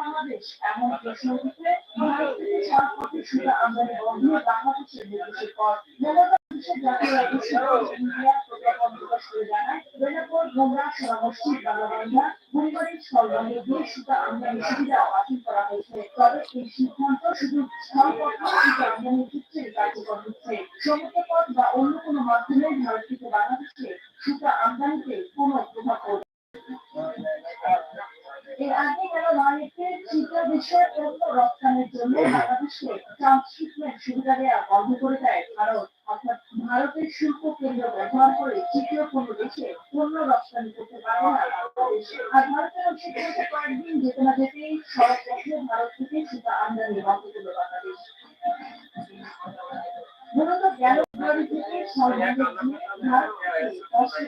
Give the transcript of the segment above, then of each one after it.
বাংলাদেশ এমন প্রশ্ন সুবিধা আমদানি বন্ধ বাংলাদেশের করে আমদানি হয়েছে তবে এই সিদ্ধান্ত শুধু সুতা আমদানির কার্যকর হচ্ছে সমুদ্র পথ বা অন্য কোনো মাধ্যমে ভারত থেকে বাংলাদেশে সুতা আমদানিতে কোনো প্রভাব রপ্তানির জন্য ট্রান্সশিপমেন্ট সুবিধা দেওয়া করে দেয় অর্থাৎ ভারতের শুল্ক কেন্দ্র ব্যবহার করে তৃতীয় কোনো দেশে পণ্য করতে পারে ভারতের অংশীদারিতে কয়েকদিন যেতে না যেতেই সড়ক পথে ভারত থেকে সুতা আমদানি বন্ধ করল বাংলাদেশ। মূলত গেল থেকে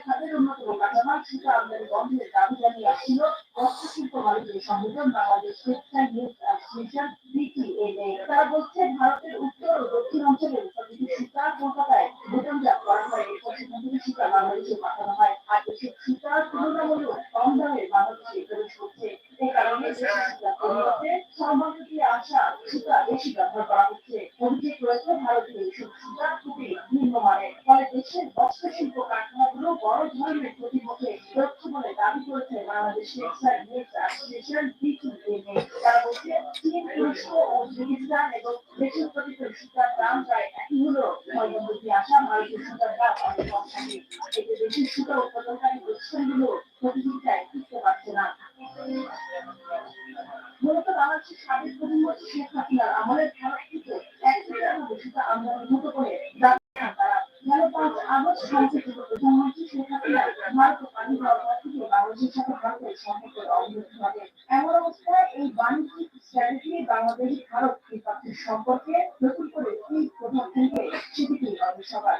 খাতের অন্যতম কাঁচামাল সুতা আমদানি বন্ধের দাবি জানিয়ে আসছিল বস্ত্র শিল্প মালিকদের সংগঠন বাংলাদেশ টেক্সটাইল বিটিএনএ তারা বলছে ভারতের উত্তর ও দক্ষিণ অঞ্চলের প্রতিটি সুতা কলকাতায় বেতনজাত করা হয় এরপর সেখান সুতা বাংলাদেশে পাঠানো হয় আর এসব সুতা তুলনামূলক কম দামে বাংলাদেশে প্রবেশ করছে এই কারণে সুতার পরিবর্তে দিয়ে আসা সুতা বেশি ব্যবহার করা হচ্ছে অভিযোগ রয়েছে ভারতীয় এইসব সুতা খুবই নিম্নমানের ফলে দেশের বস্ত্র শিল্প কারখানাগুলো বড় ধরনের প্রতিমুখে লক্ষ্য বলে দাবি করেছে Bangladesh textile news association BTNA তারা বলছে, চীন তুরস্ক ও উজবেকিস্তান এবং দেশের প্রতিটি সুতার দাম প্রায় একই হলেও দিয়ে আসা ভারতীয় সুতার দাম অনেক কম থাকে। এতে দেশের সুতা উৎপাদনকারী প্রতিষ্ঠানগুলো প্রতিযোগিতায় টিকতে পারছে না। মূলত বাংলাদেশের সাবেক প্রধানমন্ত্রী শেখ হাসিনার আমলের ভারত থেকে এক হাজার বেশি আমদানি করে আগস্ট সংসদীয় প্রধানমন্ত্রী শেখ ভারত ও থেকে বাংলাদেশের সাথে ভারতের সম্পর্কের অবনতি ঘটে এমন অবস্থায় এই বাণিজ্যিক স্ট্র্যাটেজি বাংলাদেশ ভারত দ্বিপাক্ষিক সম্পর্কে নতুন করে কি প্রভাব ফেলবে সবার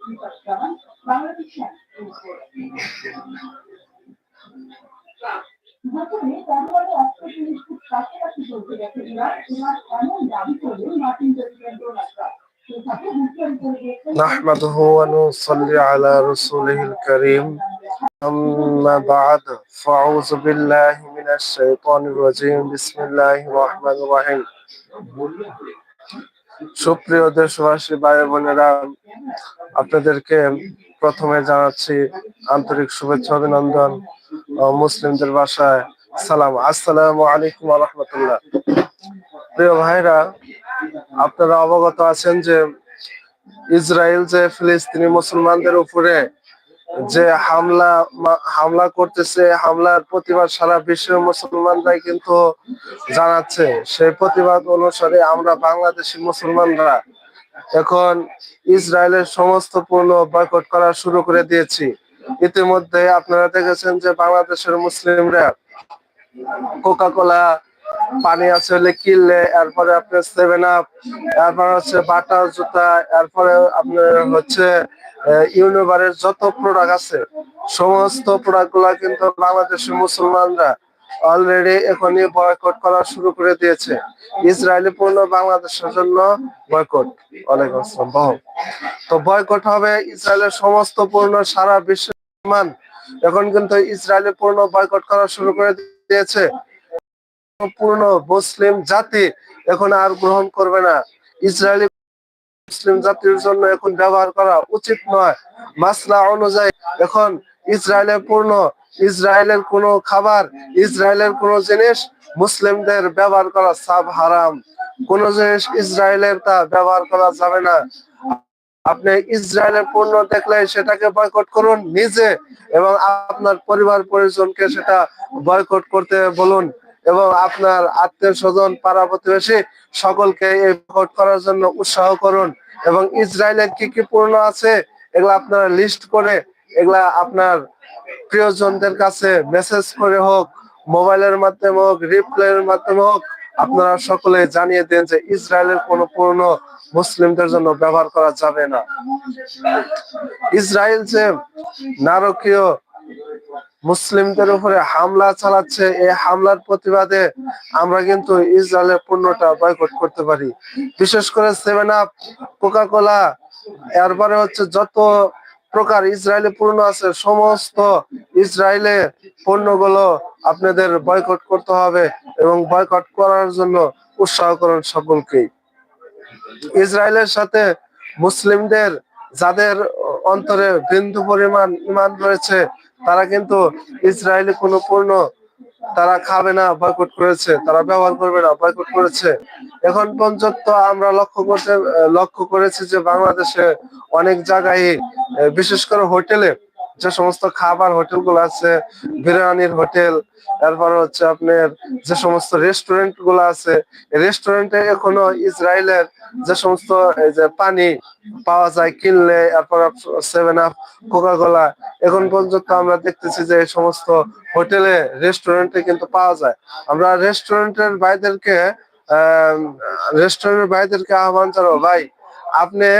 দীপক জামান বাংলাদেশ বছরে তরবারে অস্ত্র জিনিস খুব কাছাকাছি চলতে গেছে ইরান ইরান এমন দাবি করলে মার্কিন প্রেসিডেন্ট ডোনাল্ড ট্রাম্প। সেই সাথে হুঁশিয়ারি করে দিয়েছেন نحمده ونصلي على رسوله الكريم أما بعد فأعوذ بالله من الشيطان الرجيم بسم الله الرحمن الرحيم সুপ্রিয় দেশবাসী ভাই বোনেরা আপনাদেরকে প্রথমে জানাচ্ছি আন্তরিক শুভেচ্ছা অভিনন্দন ও মুসলিমদের ভাষায় সালাম আসসালামু আলাইকুম রহমতুল্লাহ প্রিয় ভাইরা আপনারা অবগত আছেন যে ইসরায়েল যে ফিলিস্তিনি মুসলমানদের উপরে যে হামলা হামলা করতেছে, হামলার প্রতিবাদ সারা বিশ্বের মুসলমানরাই কিন্তু জানাচ্ছে। সেই প্রতিবাদ অনুসারে আমরা বাংলাদেশি মুসলমানরা এখন ইসরায়েলের সমস্ত পণ্য বয়কট করা শুরু করে দিয়েছি। ইতিমধ্যে আপনারা দেখেছেন যে বাংলাদেশের মুসলিমরা কোকা কোলা পানি আছে হলে কিনলে, এরপরে আপনার সেভেন আপ এরপরে হচ্ছে বাটা জুতা, এরপরে আপনার হচ্ছে ইউনিভারের যত প্রোডাক্ট আছে, সমস্ত প্রোডাক্ট কিন্তু বাংলাদেশের মুসলমানরা অলরেডি এখনই বয়কট করা শুরু করে দিয়েছে। ইসরায়েলি পণ্য বাংলাদেশের জন্য বয়কট ওয়ালাইকুম আসসালাম তো বয়কট হবে ইসরায়েলের সমস্ত পণ্য সারা বিশ্বের মুসলমান এখন কিন্তু ইসরায়েলি পণ্য বয়কট করা শুরু করে দিয়েছে। পূর্ণ মুসলিম জাতি এখন আর গ্রহণ করবে না। ইসরায়েলি মুসলিম জাতির জন্য এখন ব্যবহার করা উচিত নয়। মাসলা অনুযায়ী এখন ইসরায়েলের পূর্ণ ইসরায়েলের কোনো খাবার, ইসরায়েলের কোনো জিনিস মুসলিমদের ব্যবহার করা সাব হারাম। কোন জিনিস ইসরায়েলের তা ব্যবহার করা যাবে না। আপনি ইসরায়েলের পণ্য দেখলে সেটাকে বয়কট করুন নিজে এবং আপনার পরিবার পরিজনকে সেটা বয়কট করতে বলুন। এবং আপনার আত্মীয় স্বজন, পাড়া প্রতিবেশী সকলকে এই ভোট করার জন্য উৎসাহ করুন। এবং ইসরায়েলের কি কি পূর্ণ আছে, এগুলা আপনারা লিস্ট করে এগুলা আপনার প্রিয়জনদের কাছে মেসেজ করে হোক, মোবাইলের মাধ্যমে হোক রিপ্লাইয়ের মাধ্যমে হোক, আপনারা সকলে জানিয়ে দেন যে ইসরায়েলের কোনো পূর্ণ মুসলিমদের জন্য ব্যবহার করা যাবে না। ইসরায়েল যে নারকীয় মুসলিমদের উপরে হামলা চালাচ্ছে, এই হামলার প্রতিবাদে আমরা কিন্তু ইসরায়েলের পণ্যটা বয়কট করতে পারি। বিশেষ করে সেভেন আপ কোকা কোলা এরপরে হচ্ছে যত প্রকার ইসরায়েলি পণ্য আছে, সমস্ত ইসরায়েলে পণ্যগুলো আপনাদের বয়কট করতে হবে এবং বয়কট করার জন্য উৎসাহ করেন সকলকেই। ইসরায়েলের সাথে মুসলিমদের, যাদের অন্তরে বিন্দু পরিমাণ ইমান রয়েছে তারা কিন্তু ইসরায়েলি কোনো পণ্য তারা খাবে না বয়কট করেছে। তারা ব্যবহার করবে না বয়কট করেছে। এখন পর্যন্ত আমরা লক্ষ্য করতে, লক্ষ্য করেছি যে বাংলাদেশে অনেক জায়গায় বিশেষ করে হোটেলে যে সমস্ত খাবার হোটেলগুলো আছে, বিরিয়ানির হোটেল, তারপর হচ্ছে আপনার যে সমস্ত রেস্টুরেন্টগুলো আছে রেস্টুরেন্টে এখনও ইসরায়েলের যে সমস্ত যে পানি পাওয়া যায় কিনলে এরপর সেভেন আপ কোকা কোলা এখন পর্যন্ত আমরা দেখতেছি যে এই সমস্ত হোটেলে রেস্টুরেন্টে কিন্তু পাওয়া যায়। আমরা রেস্টুরেন্টের ভাইদেরকে রেস্টুরেন্টের ভাইদেরকে আহ্বান জানাব, ভাই, আপনি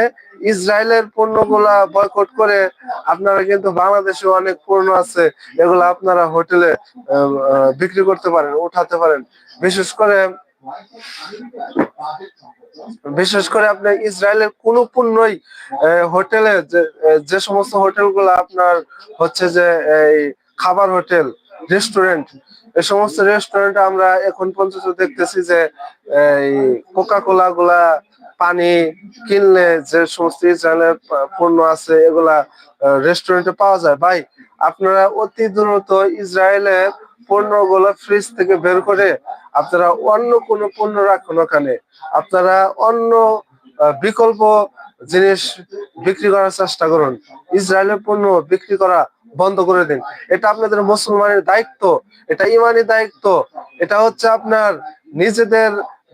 ইসরায়েলের পণ্যগুলা বয়কট করে আপনারা কিন্তু বাংলাদেশে অনেক পণ্য আছে, এগুলো আপনারা হোটেলে বিক্রি করতে পারেন, উঠাতে পারেন। বিশেষ করে বিশেষ করে আপনি ইসরায়েলের কোনো পণ্যই হোটেলে যে সমস্ত হোটেলগুলো আপনার হচ্ছে যে, এই খাবার হোটেল, রেস্টুরেন্ট, এ সমস্ত রেস্টুরেন্টে আমরা এখন পর্যন্ত দেখতেছি যে, এই কোকা কোলা গুলা পানি কিনলে যে সমস্ত ইসরায়েলের পণ্য আছে, এগুলা রেস্টুরেন্টে পাওয়া যায়। ভাই, আপনারা অতি দ্রুত ইসরায়েলের পণ্যগুলো ফ্রিজ থেকে বের করে আপনারা অন্য কোনো পণ্য রাখুন ওখানে। আপনারা অন্য বিকল্প জিনিস বিক্রি করার চেষ্টা করুন। ইসরায়েলের পণ্য বিক্রি করা বন্ধ করে দিন। এটা আপনাদের মুসলমানের দায়িত্ব, এটা ইমানি দায়িত্ব। এটা হচ্ছে আপনার নিজেদের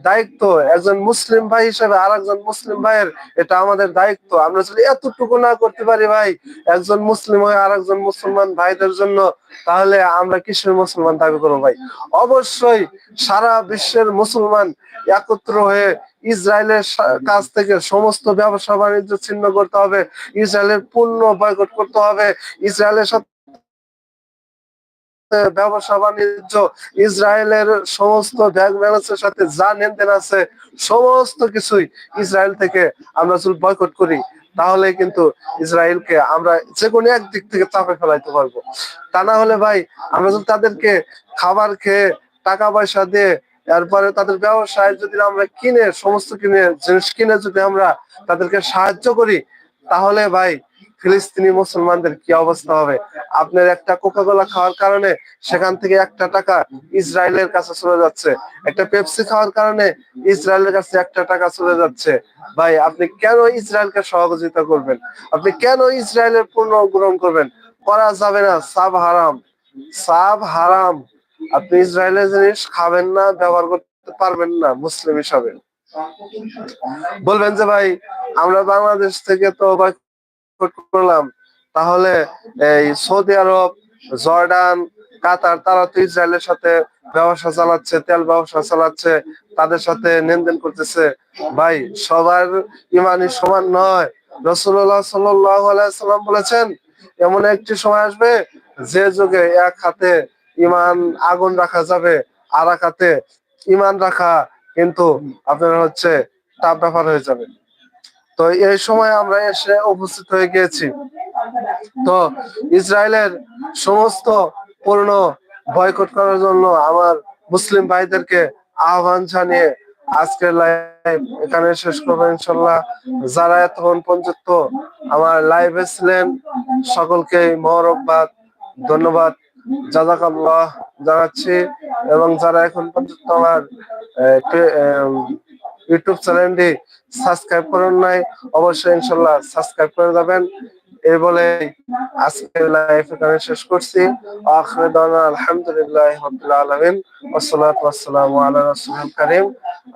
দায়িত্ব একজন মুসলিম ভাই হিসেবে আর একজন মুসলিম ভাইয়ের এটা আমাদের দায়িত্ব। আমরা যদি এতটুকু না করতে পারি ভাই, একজন মুসলিম হয়ে আর একজন মুসলমান ভাইদের জন্য, তাহলে আমরা কিসের মুসলমান দাবি করব ভাই? অবশ্যই সারা বিশ্বের মুসলমান একত্র হয়ে ইসরায়েলের কাছ থেকে সমস্ত ব্যবসা বাণিজ্য ছিন্ন করতে হবে, ইসরায়েলের পূর্ণ বয়কট করতে হবে, ইসরায়েলের সাথে ব্যবসা বাণিজ্য, ইসরায়েলের সমস্ত ব্যাংক ব্যালেন্সের সাথে যা লেনদেন আছে, সমস্ত কিছুই ইসরায়েল থেকে আমরা যদি বয়কট করি তাহলে কিন্তু ইসরায়েলকে আমরা যে কোনো একদিক থেকে চাপে ফেলাইতে পারব। তা না হলে ভাই, আমরা যদি তাদেরকে খাবার খেয়ে টাকা পয়সা দিয়ে এরপরে তাদের ব্যবসায় যদি আমরা কিনে, সমস্ত কিনে, জিনিস কিনে যদি আমরা তাদেরকে সাহায্য করি, তাহলে ভাই ফিলিস্তিনি মুসলমানদের কি অবস্থা হবে? আপনার একটা কোকা কোলা খাওয়ার কারণে সেখান থেকে একটা টাকা ইসরায়েলের কাছে চলে যাচ্ছে। একটা পেপসি খাওয়ার কারণে ইসরায়েলের কাছে একটা টাকা চলে যাচ্ছে। ভাই, আপনি কেন ইসরায়েলকে সহযোগিতা করবেন? আপনি কেন ইসরায়েলের পণ্য গ্রহণ করবেন? করা যাবে না, সাব হারাম। সাব হারাম। আপনি ইসরায়েলের জিনিস খাবেন না, ব্যবহার করতে পারবেন না, মুসলিম হিসাবে। বলবেন যে, ভাই, আমরা বাংলাদেশ থেকে তো করলাম, তাহলে এই সৌদি আরব, জর্ডান, কাতার, তারা তো ইসরায়েলের সাথে ব্যবসা চালাচ্ছে, তেল ব্যবসা চালাচ্ছে, তাদের সাথে লেনদেন করতেছে। ভাই, সবার ইমানই সমান নয়। রসুল্লাহ সাল্লাম বলেছেন, এমন একটি সময় আসবে, যে যুগে এক হাতে ইমান আগুন রাখা যাবে, আর এক হাতে ইমান রাখা কিন্তু আপনার হচ্ছে টাপ ব্যাপার হয়ে যাবে। তো এই সময় আমরা এসে উপস্থিত হয়ে গিয়েছি। তো ইসরায়েলের সমস্ত পূর্ণ বয়কট করার জন্য আমার মুসলিম ভাইদেরকে আহ্বান জানিয়ে আজকের লাইভ এখানে শেষ করব ইনশাল্লাহ যারা এতক্ষণ পর্যন্ত আমার লাইভে ছিলেন, সকলকে মহরকবাদ ধন্যবাদ জাজাকাল্লাহ জানাচ্ছি। এবং যারা এখন পর্যন্ত আমার ইউটিউব চ্যানেলটি সাবস্ক্রাইব করেন নাই, অবশ্যই ইনশাল্লাহ সাবস্ক্রাইব করে যাবেন। এই বলে আজকে লাইভ এখানে শেষ করছি। আখির দাওয়ানা আলহামদুলিল্লাহ রাব্বিল আলামিন ওয়াসসালাতু ওয়াসসালামু আলা রাসূলিল কারীম।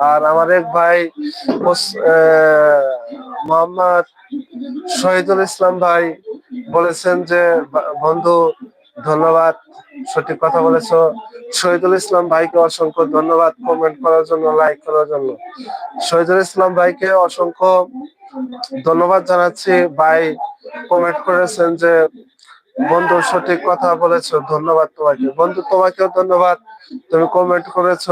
আর আমার এক ভাই মোহাম্মদ শহীদুল ইসলাম ভাই বলেছেন যে বন্ধু, ধন্যবাদ। সঠিক কথা বলেছ। শহীদুল ইসলাম ভাইকে অসংখ্য ধন্যবাদ কমেন্ট করার জন্য লাইক করার জন্য। শহীদুল ইসলাম ভাইকে অসংখ্য ধন্যবাদ জানাচ্ছি। ভাই কমেন্ট করেছেন যে, বন্ধু সঠিক কথা বলেছ, ধন্যবাদ তোমাকে। বন্ধু, তোমাকেও ধন্যবাদ, তুমি কমেন্ট করেছ।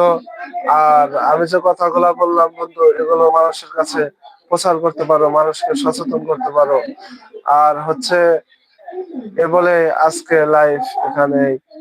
আর আমি যে কথাগুলো বললাম, বন্ধু, এগুলো মানুষের কাছে প্রচার করতে পারো, মানুষকে সচেতন করতে পারো। আর হচ্ছে, এ বলে আজকে লাইভ এখানে